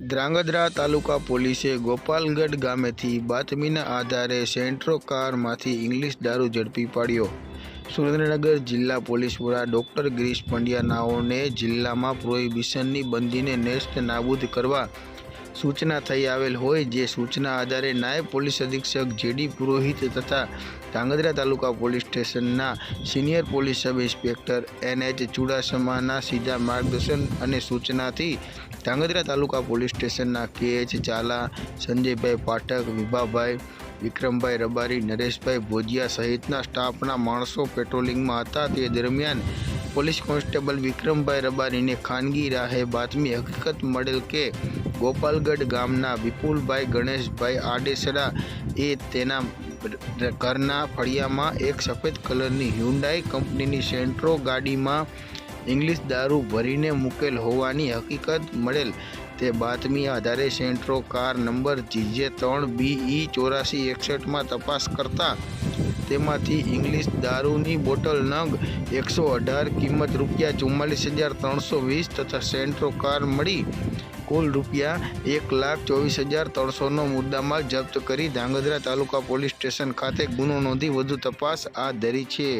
ધ્રાંગધ્રા તાલુકા પોલીસે ગોપાલગઢ ગામેથી બાતમીના આધારે સેન્ટ્રો કારમાંથી ઇંગ્લિશ દારૂ ઝડપી પાડ્યો. સુરેન્દ્રનગર જિલ્લા પોલીસ વડા ડૉક્ટર ગિરીશ પંડ્યા નાઓને જિલ્લામાં પ્રોહિબિશનની બંદીને નેસ્ત નાબૂદ કરવા સૂચના થઈ આવેલ હોય જે સૂચના આધારે નાયબ પોલીસ અધિક્ષક જેડી પુરોહિત તથા ધાંગધ્રા તાલુકા પોલીસ સ્ટેશનના senior police sub inspector N H ચુડાસમાના સીધા માર્ગદર્શન અને સૂચનાથી ધાંગધ્રા તાલુકા પોલીસ સ્ટેશનના કે એચ ચાલા, સંજયભાઈ પાઠક, વિભાભાઈ, વિક્રમભાઈ રબારી, નરેશભાઈ ભોજિયા સહિતના સ્ટાફના માણસો પેટ્રોલિંગમાં હતા. તે દરમિયાન પોલીસ કોન્સ્ટેબલ વિક્રમભાઈ રબારીને ખાનગી રાહે બાતમી હકીકત મળેલ કે ગોપાલગઢ ગામના વિપુલભાઈ, ગણેશભાઈ આડેસરા એ તેના ઘરના ફળિયામાં એક સફેદ કલરની હ્યુન્ડાઈ કંપનીની સેન્ટ્રો ગાડીમાં ઇંગ્લિશ દારૂ ભરીને મૂકેલ હોવાની હકીકત મળેલ. તે બાતમી આધારે Santro car number G J ત્રણ બીઈ ચોરાસી એકસઠમાં તપાસ કરતા તેમાંથી ઇંગ્લિશ દારૂની બોટલ નંગ એકસો અઢાર કિંમત રૂપિયા ચુમ્માલીસ હજાર ત્રણસો વીસ તથા સેન્ટ્રો કાર મળી કુલ રૂપિયા એક લાખ ચોવીસ હજાર ત્રણસોનો મુદ્દામાલ જપ્ત કરી ધાંગધ્રા તાલુકા પોલીસ સ્ટેશન ખાતે ગુનો નોંધી વધુ તપાસ હાથ ધરી છે.